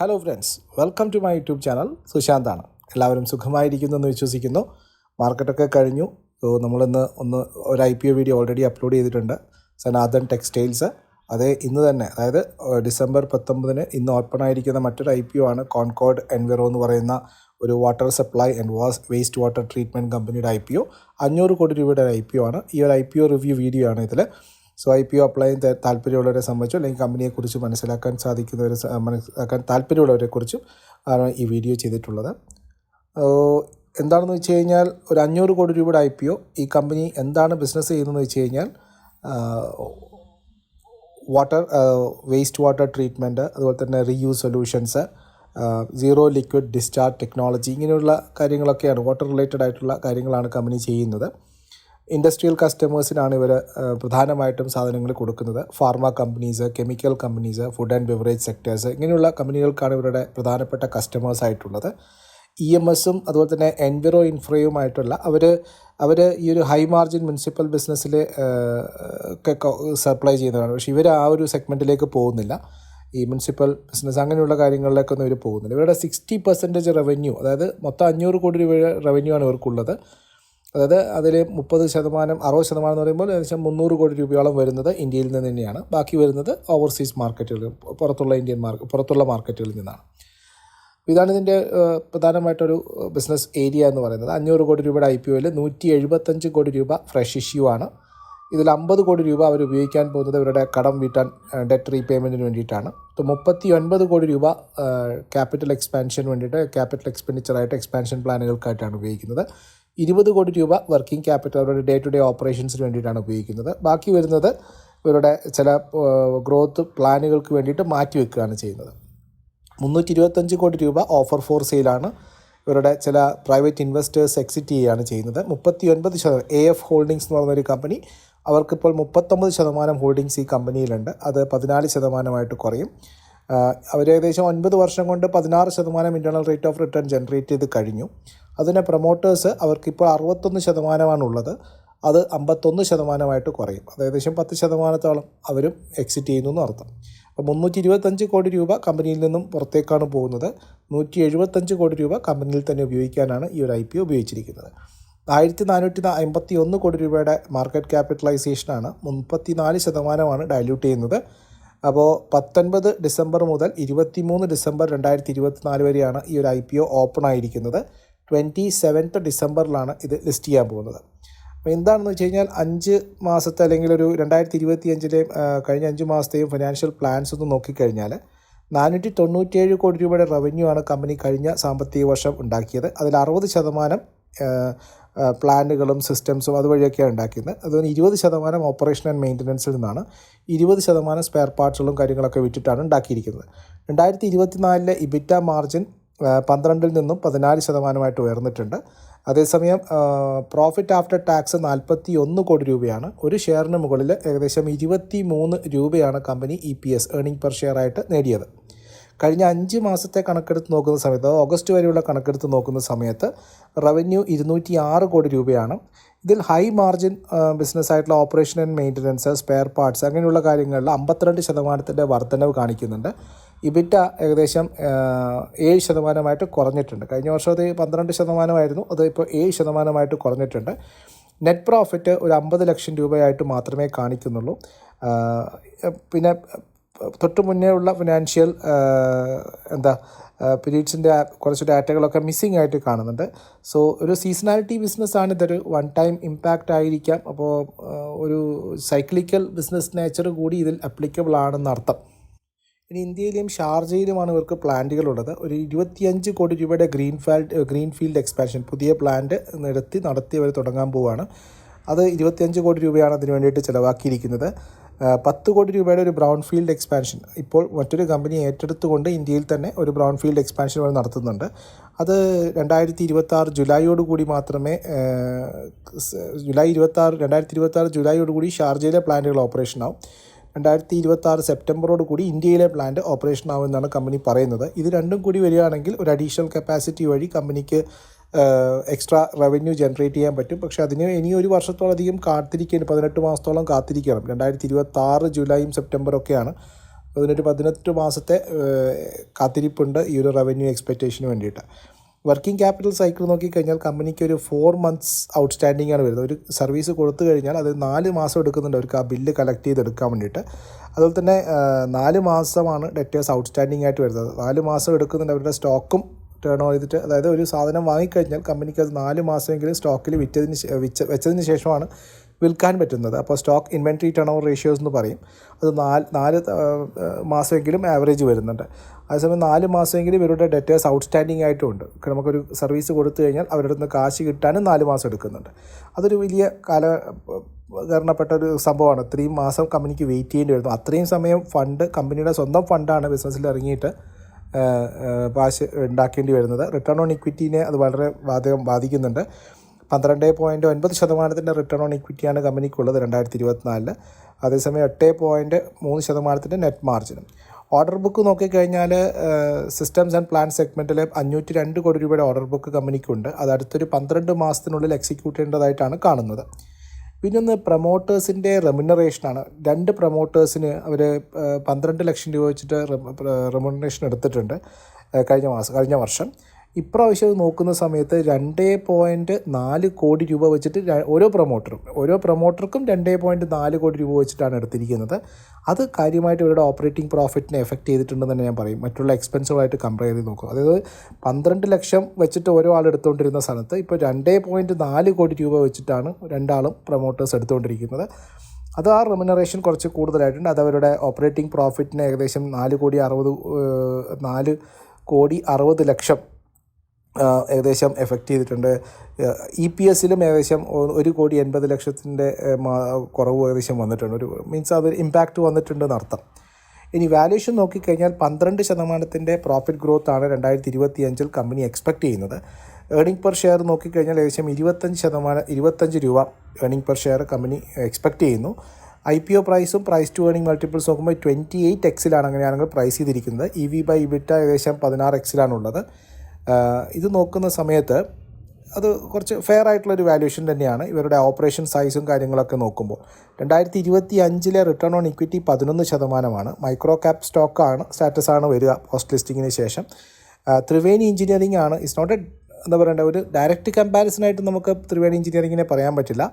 Hello friends welcome to my YouTube channel സുശാന്താണ് എല്ലാവരും സുഖമായിരിക്കുന്നു എന്ന് വിശ്വസിക്കുന്നു മാർക്കറ്റൊക്കെ കഴിഞ്ഞു. നമ്മളിന്ന് ഒന്ന് ഒരു I P O video already upload ചെയ്തിട്ടുണ്ട്. സനാതൻ ടെക്സ്റ്റൈൽസ് അത് ഇന്ന് തന്നെ അതായത് ഡിസംബർ പത്തൊമ്പതിന് ഇന്ന് ഓപ്പൺ ആയിരിക്കുന്ന മറ്റൊരു ഐ പി ഒ ആണ് കോൺകോഡ് എൻവിറോ എന്ന് പറയുന്ന ഒരു water supply and was waste water treatment കമ്പനിയുടെ ഐ പി ഒ അഞ്ഞൂറ് കോടി രൂപയുടെ ഐ പി ഒ ആണ്. ഈ ഒരു I P O review video ആണ് ഇതിൽ so I P O apply ചെയ്യാൻ താല്പര്യമുള്ളവരെ സംബന്ധിച്ചോ അല്ലെങ്കിൽ കമ്പനിയെക്കുറിച്ച് മനസ്സിലാക്കാൻ സാധിക്കുന്നവരെ മനസ്സിലാക്കാൻ താല്പര്യമുള്ളവരെ കുറിച്ചും ആണ് ഈ വീഡിയോ ചെയ്തിട്ടുള്ളത്. എന്താണെന്ന് വെച്ച് കഴിഞ്ഞാൽ ഒരു അഞ്ഞൂറ് കോടി രൂപയുടെ ഐ പി ഒ ഈ കമ്പനി എന്താണ് ബിസിനസ് ചെയ്യുന്നതെന്ന് വെച്ച് കഴിഞ്ഞാൽ വാട്ടർ വേസ്റ്റ് വാട്ടർ ട്രീറ്റ്മെന്റ് അതുപോലെ തന്നെ reuse solutions zero liquid discharge technology ഇങ്ങനെയുള്ള കാര്യങ്ങളൊക്കെയാണ് വാട്ടർ റിലേറ്റഡ് ആയിട്ടുള്ള കാര്യങ്ങളാണ് കമ്പനി ചെയ്യുന്നത്. ഇൻഡസ്ട്രിയൽ കസ്റ്റമേഴ്സിനാണ് ഇവർ പ്രധാനമായിട്ടും സാധനങ്ങൾ കൊടുക്കുന്നത്. Pharma companies chemical companies food and beverage sectors ഇങ്ങനെയുള്ള കമ്പനികൾക്കാണ് ഇവരുടെ പ്രധാനപ്പെട്ട കസ്റ്റമേഴ്സ് ആയിട്ടുള്ളത് ഇ എം എസും അതുപോലെ തന്നെ എൻവിറോ ഇൻഫ്രയുമായിട്ടുള്ള അവർ അവർ ഈ ഒരു ഹൈ മാർജിൻ മുനിസിപ്പൽ ബിസിനസ്സിൽ സപ്ലൈ ചെയ്യുന്നതാണ് പക്ഷേ ഇവർ ആ ഒരു സെഗ്മെന്റിലേക്ക് പോകുന്നില്ല. ഈ മുനിസിപ്പൽ ബിസിനസ് അങ്ങനെയുള്ള കാര്യങ്ങളിലേക്കൊന്നും ഇവർ പോകുന്നില്ല. ഇവരുടെ സിക്സ്റ്റി പെർസെന്റേജ് റവന്യൂ അതായത് മൊത്തം അഞ്ഞൂറ് കോടി രൂപയുടെ റവന്യൂ ആണ് ഇവർക്കുള്ളത്. അതായത് അതിൽ മുപ്പത് ശതമാനം അറുപത് ശതമാനം എന്ന് പറയുമ്പോൾ ഏകദേശം മുന്നൂറ് കോടി രൂപയോളം വരുന്നത് ഇന്ത്യയിൽ നിന്ന് തന്നെയാണ്. ബാക്കി വരുന്നത് ഓവർസീസ് മാർക്കറ്റുകൾ പുറത്തുള്ള ഇന്ത്യൻ മാർക്കറ്റ് പുറത്തുള്ള മാർക്കറ്റുകളിൽ നിന്നാണ്. ഇതാണ് ഇതിന്റെ പ്രധാനമായിട്ടൊരു ബിസിനസ് ഏരിയ എന്ന് പറയുന്നത്. അഞ്ഞൂറ് കോടി രൂപയുടെ ഐ പി ഒയിൽ നൂറ്റി എഴുപത്തഞ്ച് കോടി രൂപ ഫ്രഷ് ഇഷ്യൂ ആണ്. ഇതിൽ അമ്പത് കോടി രൂപ അവർ ഉപയോഗിക്കാൻ പോകുന്നത് ഇവരുടെ കടം വീട്ടാൻ ഡെറ്റ് റീപേയ്മെന്റിന് വേണ്ടിയിട്ടാണ്. മുപ്പത്തി ഒൻപത് കോടി രൂപ ക്യാപിറ്റൽ എക്സ്പാൻഷന് വേണ്ടിയിട്ട് ക്യാപിറ്റൽ എക്സ്പെൻഡിച്ചറായിട്ട് എക്സ്പാൻഷൻ പ്ലാനുകൾക്കായിട്ടാണ് ഉപയോഗിക്കുന്നത്. ഇരുപത് കോടി രൂപ വർക്കിംഗ് ക്യാപിറ്റൽ അവരുടെ ഡേ ടു ഡേ ഓപ്പറേഷൻസിന് വേണ്ടിയിട്ടാണ് ഉപയോഗിക്കുന്നത്. ബാക്കി വരുന്നത് ഇവരുടെ ചില ഗ്രോത്ത് പ്ലാനുകൾക്ക് വേണ്ടിയിട്ട് മാറ്റിവെക്കുകയാണ് ചെയ്യുന്നത്. മുന്നൂറ്റി ഇരുപത്തഞ്ച് കോടി രൂപ ഓഫർ ഫോർ സെയിലാണ് ഇവരുടെ ചില പ്രൈവറ്റ് ഇൻവെസ്റ്റേഴ്സ് എക്സിറ്റ് ചെയ്യുകയാണ് ചെയ്യുന്നത്. മുപ്പത്തി ഒൻപത് ശതമാനം എ എഫ് ഹോൾഡിങ്സ് എന്ന് പറഞ്ഞൊരു കമ്പനി അവർക്കിപ്പോൾ മുപ്പത്തൊമ്പത് ശതമാനം ഹോൾഡിങ്സ് ഈ കമ്പനിയിലുണ്ട് അത് പതിനാല് ശതമാനമായിട്ട് കുറയും. അവർ ഏകദേശം ഒൻപത് വർഷം കൊണ്ട് പതിനാറ് ശതമാനം internal rate of return generate ചെയ്ത് കഴിഞ്ഞു. അതിന് പ്രൊമോട്ടേഴ്സ് അവർക്കിപ്പോൾ അറുപത്തൊന്ന് ശതമാനമാണുള്ളത്. അത് അമ്പത്തൊന്ന് ശതമാനമായിട്ട് കുറയും. അത് ഏകദേശം പത്ത് ശതമാനത്തോളം അവരും എക്സിറ്റ് ചെയ്യുന്നു എന്ന് അർത്ഥം. അപ്പോൾ മുന്നൂറ്റി ഇരുപത്തഞ്ച് കോടി രൂപ കമ്പനിയിൽ നിന്നും പുറത്തേക്കാണ് പോകുന്നത്. നൂറ്റി എഴുപത്തഞ്ച് കോടി രൂപ കമ്പനിയിൽ തന്നെ ഉപയോഗിക്കാനാണ് ഈ ഒരു ഐ പി ഉപയോഗിച്ചിരിക്കുന്നത്. ആയിരത്തി നാനൂറ്റി അമ്പത്തി ഒന്ന് കോടി രൂപയുടെ മാർക്കറ്റ് ക്യാപിറ്റലൈസേഷനാണ് മുപ്പത്തി നാല് ശതമാനമാണ് ഡയല്യൂട്ട് ചെയ്യുന്നത്. അപ്പോൾ പത്തൊൻപത് ഡിസംബർ മുതൽ ഇരുപത്തി മൂന്ന് ഡിസംബർ രണ്ടായിരത്തി ഇരുപത്തി നാല് വരെയാണ് ഈ ഒരു ഐ പി ഒ ഓപ്പൺ ആയിരിക്കുന്നത്. ട്വന്റി സെവൻത്ത് ഡിസംബറിലാണ് ഇത് ലിസ്റ്റ് ചെയ്യാൻ പോകുന്നത്. അപ്പോൾ എന്താണെന്ന് വെച്ച് കഴിഞ്ഞാൽ അഞ്ച് മാസത്തെ അല്ലെങ്കിൽ ഒരു രണ്ടായിരത്തി ഇരുപത്തി അഞ്ചിലെയും കഴിഞ്ഞ അഞ്ച് മാസത്തെയും ഫിനാൻഷ്യൽ പ്ലാൻസ് ഒന്ന് നോക്കിക്കഴിഞ്ഞാൽ നാനൂറ്റി തൊണ്ണൂറ്റിയേഴ് കോടി രൂപയുടെ റവന്യൂ ആണ് കമ്പനി കഴിഞ്ഞ സാമ്പത്തിക വർഷം ഉണ്ടാക്കിയത്. അതിൽ അറുപത് ശതമാനം പ്ലാനുകളും സിസ്റ്റംസും അതുവഴിയൊക്കെയാണ് ഉണ്ടാക്കിയത് അതുപോലെ ഇരുപത് ശതമാനം ഓപ്പറേഷൻ ആൻഡ് മെയിന്റനൻസിൽ നിന്നാണ് ഇരുപത് ശതമാനം സ്പെയർ പാർട്സുകളും കാര്യങ്ങളൊക്കെ വിറ്റിട്ടാണ് ഉണ്ടാക്കിയിരിക്കുന്നത്. രണ്ടായിരത്തി ഇരുപത്തിനാലിലെ ഇബിറ്റ മാർജിൻ പന്ത്രണ്ടിൽ നിന്നും പതിനാല് ശതമാനമായിട്ട് ഉയർന്നിട്ടുണ്ട്. അതേസമയം പ്രോഫിറ്റ് ആഫ്റ്റർ ടാക്സ് നാൽപ്പത്തി ഒന്ന് കോടി രൂപയാണ്. ഒരു ഷെയറിന് മുകളിൽ ഏകദേശം ഇരുപത്തി മൂന്ന് രൂപയാണ് company E P S earning per share ആയിട്ട് നേടിയത്. കഴിഞ്ഞ അഞ്ച് മാസത്തെ കണക്കെടുത്ത് നോക്കുന്ന സമയത്ത് ഓഗസ്റ്റ് വരെയുള്ള കണക്കെടുത്ത് നോക്കുന്ന സമയത്ത് റവന്യൂ ഇരുന്നൂറ്റി ആറ് കോടി രൂപയാണ്. ഇതിൽ ഹൈ മാർജിൻ ബിസിനസ് ആയിട്ടുള്ള operation and maintenance spare parts അങ്ങനെയുള്ള കാര്യങ്ങളിൽ അമ്പത്തിരണ്ട് ശതമാനത്തിന്റെ വർധനവ് കാണിക്കുന്നുണ്ട്. ഇബിറ്റ ഏകദേശം ഏഴ് ശതമാനമായിട്ട് കുറഞ്ഞിട്ടുണ്ട്. കഴിഞ്ഞ വർഷം അത് പന്ത്രണ്ട് ശതമാനമായിരുന്നു അത് ഇപ്പോൾ ഏഴ് ശതമാനമായിട്ട് കുറഞ്ഞിട്ടുണ്ട്. നെറ്റ് പ്രോഫിറ്റ് ഒരു അമ്പത് ലക്ഷം രൂപയായിട്ട് മാത്രമേ കാണിക്കുന്നുള്ളൂ. പിന്നെ തൊട്ട് മുന്നേ ഉള്ള ഫിനാൻഷ്യൽ എന്താ പീരീഡ്സിന്റെ കുറച്ച് ഡാറ്റകളൊക്കെ മിസ്സിങ് ആയിട്ട് കാണുന്നുണ്ട്. സോ ഒരു സീസണാലിറ്റി ബിസിനസ്സാണ് ഇതൊരു വൺ ടൈം ഇമ്പാക്റ്റ് ആയിരിക്കാം. അപ്പോൾ ഒരു സൈക്ലിക്കൽ ബിസിനസ് നേച്ചർ കൂടി ഇതിൽ അപ്ലിക്കബിൾ ആണെന്നർത്ഥം ഇനി ഇന്ത്യയിലെയും ഷാർജയിലുമാണ് ഇവർക്ക് പ്ലാന്റുകളുള്ളത് ഒരു ഇരുപത്തിയഞ്ച് കോടി രൂപയുടെ green field green field expansion പുതിയ പ്ലാന്റ് നിരത്തി നടത്തി അവർ തുടങ്ങാൻ പോവുകയാണ് അത് ഇരുപത്തിയഞ്ച് കോടി രൂപയാണ് അതിന് വേണ്ടിയിട്ട് ചിലവാക്കിയിരിക്കുന്നത്. പത്ത് കോടി രൂപയുടെ ഒരു ബ്രൗൺ ഫീൽഡ് എക്സ്പാൻഷൻ ഇപ്പോൾ മറ്റൊരു കമ്പനി ഏറ്റെടുത്തുകൊണ്ട് ഇന്ത്യയിൽ തന്നെ ഒരു ബ്രൗൺ ഫീൽഡ് എക്സ്പാൻഷൻ അവർ നടത്തുന്നുണ്ട്. അത് രണ്ടായിരത്തി ഇരുപത്തി ആറ് ജൂലൈയോട് കൂടി മാത്രമേ ജൂലൈ ഇരുപത്തി ആറ് രണ്ടായിരത്തി ഇരുപത്തി ആറ് ജൂലൈയോട് കൂടി ഷാർജയിലെ പ്ലാന്റുകൾ ഓപ്പറേഷൻ ആവും. രണ്ടായിരത്തി ഇരുപത്തി ആറ് സെപ്റ്റംബറോട് കൂടി ഇന്ത്യയിലെ പ്ലാന്റ് ഓപ്പറേഷൻ ആവുമെന്നാണ് കമ്പനി പറയുന്നത്. ഇത് രണ്ടും കൂടി വരികയാണെങ്കിൽ ഒരു അഡീഷണൽ കപ്പാസിറ്റി വഴി കമ്പനിക്ക് എക്സ്ട്രാ റവന്യൂ ജനറേറ്റ് ചെയ്യാൻ പറ്റും. പക്ഷേ അതിന് ഇനി ഒരു വർഷത്തോളം അധികം കാത്തിരിക്കണം പതിനെട്ട് മാസത്തോളം കാത്തിരിക്കണം. രണ്ടായിരത്തി ഇരുപത്തി ആറ് ജൂലൈയും സെപ്റ്റംബറൊക്കെയാണ് അതിനൊരു പതിനെട്ട് മാസത്തെ കാത്തിരിപ്പുണ്ട് ഈ ഒരു റവന്യൂ എക്സ്പെക്റ്റേഷന് വേണ്ടിയിട്ട്. വർക്കിംഗ് ക്യാപിറ്റൽ സൈക്കിൾ നോക്കിക്കഴിഞ്ഞാൽ കമ്പനിക്ക് ഒരു ഫോർ മന്ത്സ് ഔട്ട്സ്റ്റാൻഡിംഗ് ആണ് വരുന്നത്. ഒരു സർവീസ് കൊടുത്തു കഴിഞ്ഞാൽ അത് നാല് മാസം എടുക്കുന്നുണ്ട് അവർക്ക് ആ ബില്ല് കളക്ട് ചെയ്തെടുക്കാൻ വേണ്ടിയിട്ട്. അതുപോലെ തന്നെ നാല് മാസമാണ് ഡെറ്റേഴ്സ് ഔട്ട്സ്റ്റാൻഡിംഗ് ആയിട്ട് വരുന്നത്. നാല് മാസം എടുക്കുന്നുണ്ട് അവരുടെ സ്റ്റോക്കും ടേൺ ചെയ്തിട്ട് അതായത് ഒരു സാധനം വാങ്ങിക്കഴിഞ്ഞാൽ കമ്പനിക്ക് അത് നാല് മാസമെങ്കിലും സ്റ്റോക്കിൽ വിറ്റതിന് വിച്ച വെച്ചതിന് ശേഷമാണ് വിൽക്കാൻ പറ്റുന്നത്. അപ്പോൾ stock inventory turnover ratios എന്ന് പറയും. അത് നാല് നാല് മാസമെങ്കിലും ആവറേജ് വരുന്നുണ്ട്. അതേസമയം നാല് മാസമെങ്കിലും ഇവരുടെ ഡെറ്റേഴ്സ് ഔട്ട്സ്റ്റാൻഡിംഗ് ആയിട്ടുണ്ട് നമുക്കൊരു സർവീസ് കൊടുത്തു കഴിഞ്ഞാൽ അവരുടെ നിന്ന് കാശ് കിട്ടാനും നാല് മാസം എടുക്കുന്നുണ്ട്. അതൊരു വലിയ കാല കാരണപ്പെട്ട ഒരു സംഭവമാണ്. ഇത്രയും മാസം കമ്പനിക്ക് വെയിറ്റ് ചെയ്യേണ്ടി വരുന്നു. അത്രയും സമയം ഫണ്ട് കമ്പനിയുടെ സ്വന്തം ഫണ്ടാണ് ബിസിനസ്സിൽ ഇറങ്ങിയിട്ട് കാശ് ഉണ്ടാക്കേണ്ടി വരുന്നത്. റിട്ടേൺ ഓൺ ഇക്വിറ്റീനെ അത് വളരെ ബാധകം ബാധിക്കുന്നുണ്ട്. പന്ത്രണ്ട് പോയിന്റ് ഒൻപത് ശതമാനത്തിന്റെ റിട്ടേൺ ഓൺ ഇക്വിറ്റിയാണ് കമ്പനിക്കുള്ളത് രണ്ടായിരത്തി ഇരുപത്തിനാലിൽ അതേസമയം എട്ട് പോയിന്റ് മൂന്ന് ശതമാനത്തിന്റെ നെറ്റ് മാർജിനും ഓർഡർ ബുക്ക് നോക്കിക്കഴിഞ്ഞാൽ സിസ്റ്റംസ് ആൻഡ് പ്ലാൻ സെഗ്മെന്റിൽ അഞ്ഞൂറ്റി രണ്ട് കോടി രൂപയുടെ ഓർഡർ ബുക്ക് കമ്പനിക്കുണ്ട്. അത് അടുത്തൊരു പന്ത്രണ്ട് മാസത്തിനുള്ളിൽ എക്സിക്യൂട്ട് ചെയ്യേണ്ടതായിട്ടാണ് കാണുന്നത്. പിന്നെ ഒന്ന് പ്രൊമോട്ടേഴ്സിന്റെ റെമുനറേഷനാണ്. രണ്ട് പ്രൊമോട്ടേഴ്സിന് അവർ പന്ത്രണ്ട് ലക്ഷം രൂപ വെച്ചിട്ട് റെമുനറേഷൻ എടുത്തിട്ടുണ്ട് കഴിഞ്ഞ മാസം കഴിഞ്ഞ വർഷം. ഇപ്രാവശ്യം നോക്കുന്ന സമയത്ത് രണ്ടേ പോയിന്റ് നാല് കോടി രൂപ വെച്ചിട്ട് ഓരോ പ്രൊമോട്ടറും ഓരോ പ്രൊമോട്ടർക്കും രണ്ടേ പോയിന്റ് നാല് കോടി രൂപ വെച്ചിട്ടാണ് എടുത്തിരിക്കുന്നത്. അത് കാര്യമായിട്ട് ഇവരുടെ ഓപ്പറേറ്റിംഗ് പ്രോഫിറ്റിനെ എഫക്റ്റ് ചെയ്തിട്ടുണ്ടെന്ന് തന്നെ ഞാൻ പറയും. മറ്റുള്ള എക്സ്പെൻസുകളായിട്ട് കമ്പയർ ചെയ്ത് നോക്കും അതായത് പന്ത്രണ്ട് ലക്ഷം വെച്ചിട്ട് ഓരോ ആൾ എടുത്തുകൊണ്ടിരുന്ന സ്ഥലത്ത് ഇപ്പോൾ രണ്ടേ പോയിന്റ് നാല് കോടി രൂപ വെച്ചിട്ടാണ് രണ്ടാളും പ്രൊമോട്ടേഴ്സ് എടുത്തുകൊണ്ടിരിക്കുന്നത്. അത് ആ റെമിനറേഷൻ കുറച്ച് കൂടുതലായിട്ടുണ്ട്. അത് അവരുടെ ഓപ്പറേറ്റിംഗ് പ്രോഫിറ്റിന് ഏകദേശം നാല് കോടി അറുപത് നാല് കോടി അറുപത് ലക്ഷം ഏകദേശം എഫക്റ്റ് ചെയ്തിട്ടുണ്ട്. ഇ പി എസിലും ഏകദേശം ഒരു കോടി എൺപത് ലക്ഷത്തിന്റെ കുറവ് ഏകദേശം വന്നിട്ടുണ്ട്. ഒരു മീൻസ് അത് ഇമ്പാക്റ്റ് വന്നിട്ടുണ്ടെന്ന് അർത്ഥം. ഇനി വാല്യൂഷൻ നോക്കിക്കഴിഞ്ഞാൽ പന്ത്രണ്ട് ശതമാനത്തിന്റെ പ്രോഫിറ്റ് ഗ്രോത്ത് ആണ് രണ്ടായിരത്തി ഇരുപത്തി അഞ്ചിൽ കമ്പനി എക്സ്പെക്ട് ചെയ്യുന്നത്. ഏർണിംഗ് പെർ ഷെയർ നോക്കിക്കഴിഞ്ഞാൽ ഏകദേശം ഇരുപത്തഞ്ച് ശതമാനം ഇരുപത്തഞ്ച് രൂപ earning per share company expect ചെയ്യുന്നു. ഐ പി ഒ പ്രൈസും പ്രൈസ് ടു ഏർണിംഗ് മൾട്ടിപ്പിൾസ് നോക്കുമ്പോൾ ട്വന്റി എയ്റ്റ് എക്സിലാണ് അങ്ങനെയാണെങ്കിൽ പ്രൈസ് ചെയ്തിരിക്കുന്നത്. ഇ വി ബൈ ഇബിറ്റ ഏകദേശം പതിനാറ് എക്സിലാണുള്ളത് ഇത് നോക്കുന്ന സമയത്ത് അത് കുറച്ച് ഫെയർ ആയിട്ടുള്ളൊരു വാല്യൂഷൻ തന്നെയാണ്. ഇവരുടെ ഓപ്പറേഷൻ സൈസും കാര്യങ്ങളൊക്കെ നോക്കുമ്പോൾ. രണ്ടായിരത്തി ഇരുപത്തി അഞ്ചിലെ റിട്ടേൺ ഓൺ ഇക്വിറ്റി പതിനൊന്ന് ശതമാനമാണ് മൈക്രോ ക്യാപ് സ്റ്റോക്കാണ് സ്റ്റാറ്റസാണ് വരിക പോസ്റ്റ് ലിസ്റ്റിങ്ങിന് ശേഷം. ത്രിവേണി എഞ്ചിനീയറിംഗ് ആണ്. ഇറ്റ്സ് നോട്ട് എ എന്താ പറയണ്ട ഒരു ഡയറക്റ്റ് കമ്പാരിസൺ ആയിട്ട് നമുക്ക് ത്രിവേണി എഞ്ചിനീയറിങ്ങിനെ പറയാൻ പറ്റില്ല.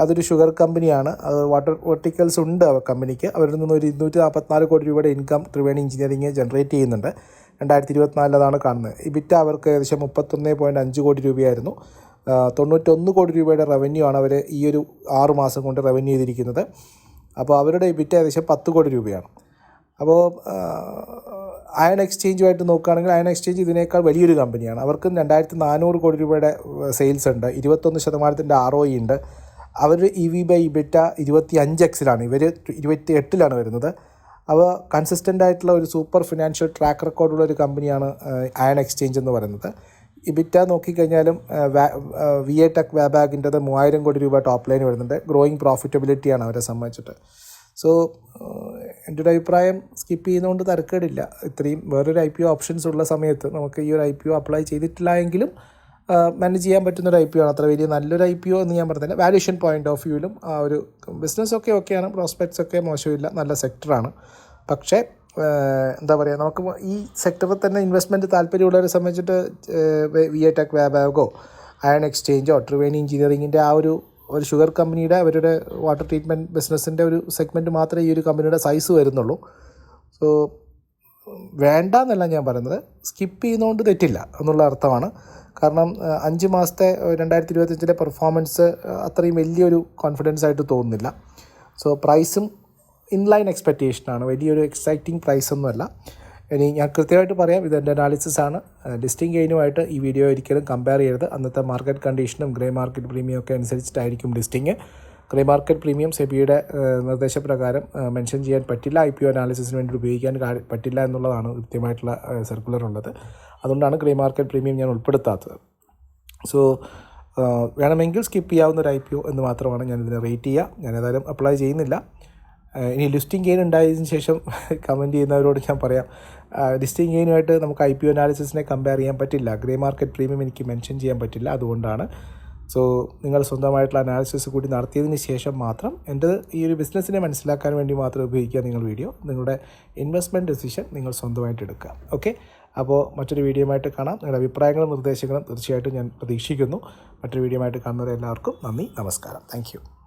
അതൊരു ഷുഗർ കമ്പനിയാണ്. അത് വാട്ടർ വെർട്ടിക്കൽസ് ഉണ്ട് ആ കമ്പനിക്ക്. അവരിൽ നിന്ന് ഒരു ഇരുന്നൂറ്റി നാൽപ്പത്തിനാല് കോടി രൂപയുടെ ഇൻകം ത്രിവേണി എഞ്ചിനീയറിംഗ് ജനറേറ്റ് ചെയ്യുന്നുണ്ട്. രണ്ടായിരത്തി ഇരുപത്തിനാലിൽ അതാണ് കാണുന്നത്. ഇബിറ്റ അവർക്ക് ഏകദേശം മുപ്പത്തൊന്ന് പോയിന്റ് അഞ്ച് കോടി രൂപയായിരുന്നു. തൊണ്ണൂറ്റൊന്ന് കോടി രൂപയുടെ റവന്യൂ ആണ് അവർ ഈ ഒരു ആറ് മാസം കൊണ്ട് റവന്യൂ ചെയ്തിരിക്കുന്നത്. അപ്പോൾ അവരുടെ ഇബിറ്റ ഏകദേശം പത്ത് കോടി രൂപയാണ്. അപ്പോൾ അയൺ എക്സ്ചേഞ്ചുമായിട്ട് നോക്കുകയാണെങ്കിൽ അയൺ എക്സ്ചേഞ്ച് ഇതിനേക്കാൾ വലിയൊരു കമ്പനിയാണ്. അവർക്ക് രണ്ടായിരത്തി നാനൂറ് കോടി രൂപയുടെ സെയിൽസ് ഉണ്ട്. ഇരുപത്തൊന്ന് ശതമാനത്തിന്റെ ആർ ഒ ഉണ്ട്. അവർ ഇ വി ബൈ ഇബിറ്റ ഇരുപത്തി അഞ്ച് എക്സിലാണ്. ഇവർ ഇരുപത്തി എട്ടിലാണ് വരുന്നത്. അവ കൺസിസ്റ്റന്റ് ആയിട്ടുള്ള ഒരു സൂപ്പർ ഫിനാൻഷ്യൽ ട്രാക്ക് റെക്കോർഡുള്ള ഒരു കമ്പനിയാണ് അയൺ എക്സ്ചേഞ്ച് എന്ന് പറയുന്നത്. ഇബിറ്റ നോക്കിക്കഴിഞ്ഞാലും വി എ ടെക് വാബാഗിന്റെത് മൂവായിരം കോടി രൂപ ടോപ്പ് ലൈൻ വരുന്നുണ്ട്. ഗ്രോയിങ് പ്രോഫിറ്റബിലിറ്റിയാണ് അവരെ സംബന്ധിച്ചിട്ട്. സോ എന്റെ ഒരു അഭിപ്രായം സ്കിപ്പ് ചെയ്യുന്നതുകൊണ്ട് തരക്കേടില്ല. ഇത്രയും വേറൊരു ഐ പി ഒ ഓപ്ഷൻസ് ഉള്ള സമയത്ത് നമുക്ക് ഈ ഒരു ഐ പി ഒ അപ്ലൈ ചെയ്തിട്ടില്ല എങ്കിലും മാനേജ് ചെയ്യാൻ പറ്റുന്ന ഒരു ഐ പി ഒ ആണ്. അത്ര വലിയ നല്ലൊരു ഐ പി ഒ എന്ന് ഞാൻ പറഞ്ഞില്ല. വാല്യൂഷൻ പോയിന്റ് ഓഫ് വ്യൂവിലും ആ ഒരു ബിസിനസ് ഒക്കെ ഓക്കെയാണ് പ്രോസ്പെക്ട്സ് ഒക്കെ മോശമില്ല. നല്ല സെക്ടറാണ് പക്ഷേ എന്താ പറയുക നമുക്ക് ഈ സെക്ടറിൽ തന്നെ ഇൻവെസ്റ്റ്മെന്റ് താല്പര്യമുള്ളവരെ സംബന്ധിച്ചിട്ട് വി എ ടെക് വാബാഗോ അയൺ എക്സ്ചേഞ്ചോ ട്രിവേണി എഞ്ചിനീയറിങ്ങിന്റെ ആ ഒരു ഒരു ഷുഗർ കമ്പനിയുടെ അവരുടെ വാട്ടർ ട്രീറ്റ്മെന്റ് ബിസിനസ്സിന്റെ ഒരു സെഗ്മെന്റ് മാത്രമേ ഈ ഒരു കമ്പനിയുടെ സൈസ് വരുന്നുള്ളൂ. സോ വേണ്ട എന്നല്ല ഞാൻ പറയുന്നത്. സ്കിപ്പ് ചെയ്യുന്നതുകൊണ്ട് തെറ്റില്ല എന്നുള്ള അർത്ഥമാണ്. കാരണം അഞ്ച് മാസത്തെ രണ്ടായിരത്തി ഇരുപത്തഞ്ചിലെ പെർഫോമൻസ് അത്രയും വലിയൊരു കോൺഫിഡൻസ് ആയിട്ട് തോന്നുന്നില്ല. സോ പ്രൈസും ഇൻലൈൻ എക്സ്പെക്റ്റേഷനാണ് വലിയൊരു എക്സൈറ്റിംഗ് പ്രൈസ് ഒന്നുമല്ല. ഇനി ഞാൻ കൃത്യമായിട്ട് പറയാം ഇതെന്റെ അനാലിസിസ് ആണ്. ലിസ്റ്റിംഗ് ഗെയിനുമായിട്ട് ഈ വീഡിയോ ഒരിക്കലും കമ്പയർ ചെയ്യരുത്. അന്നത്തെ മാർക്കറ്റ് കണ്ടീഷനും ഗ്രേ മാർക്കറ്റ് പ്രീമിയം ഒക്കെ അനുസരിച്ചിട്ടായിരിക്കും ലിസ്റ്റിംഗ് ഗ്രേ മാർക്കറ്റ് പ്രീമിയം സെബിയുടെ നിർദ്ദേശപ്രകാരം മെൻഷൻ ചെയ്യാൻ പറ്റില്ല. ഐ പി ഒ അനാലിസിസിന് വേണ്ടി ഉപയോഗിക്കാൻ പറ്റില്ല എന്നുള്ളതാണ് കൃത്യമായിട്ടുള്ള സർക്കുലർ ഉള്ളത്. അതുകൊണ്ടാണ് ഗ്രേ മാർക്കറ്റ് പ്രീമിയം ഞാൻ ഉൾപ്പെടുത്താത്തത്. സോ വേണമെങ്കിൽ സ്കിപ്പ് ചെയ്യാവുന്ന ഒരു ഐ പി ഒ എന്ന് മാത്രമാണ് ഞാൻ ഇതിനെ റേറ്റ് ചെയ്യുക. ഞാൻ ഏതായാലും അപ്ലൈ ചെയ്യുന്നില്ല. ഇനി ലിസ്റ്റിംഗ് ഗെയിൻ ഉണ്ടായതിനു ശേഷം കമന്റ് ചെയ്യുന്നവരോട് ഞാൻ പറയാം. ലിസ്റ്റിംഗ് ഗെയിനുമായിട്ട് നമുക്ക് ഐ പി ഒ അനാലിസിസിനെ കമ്പയർ ചെയ്യാൻ പറ്റില്ല. ഗ്രേ മാർക്കറ്റ് പ്രീമിയം എനിക്ക് മെൻഷൻ ചെയ്യാൻ പറ്റില്ല. അതുകൊണ്ടാണ് സോ നിങ്ങൾ സ്വന്തമായിട്ടുള്ള അനാലിസിസ് കൂടി നടത്തിയതിന് ശേഷം മാത്രം എന്റെ ഈ ഒരു ബിസിനസ്സിനെ മനസ്സിലാക്കാൻ വേണ്ടി മാത്രം ഉപയോഗിക്കുക നിങ്ങൾ വീഡിയോ നിങ്ങളുടെ ഇൻവെസ്റ്റ്മെന്റ് ഡെസിഷൻ നിങ്ങൾ സ്വന്തമായിട്ട് എടുക്കുക. ഓക്കെ അപ്പോൾ മറ്റൊരു വീഡിയോയുമായിട്ട് കാണാം. നിങ്ങളുടെ അഭിപ്രായങ്ങളും നിർദ്ദേശങ്ങളും തീർച്ചയായിട്ടും ഞാൻ പ്രതീക്ഷിക്കുന്നു. മറ്റൊരു വീഡിയോയുമായിട്ട് കാണുന്നവരെ എല്ലാവർക്കും നന്ദി നമസ്കാരം. താങ്ക്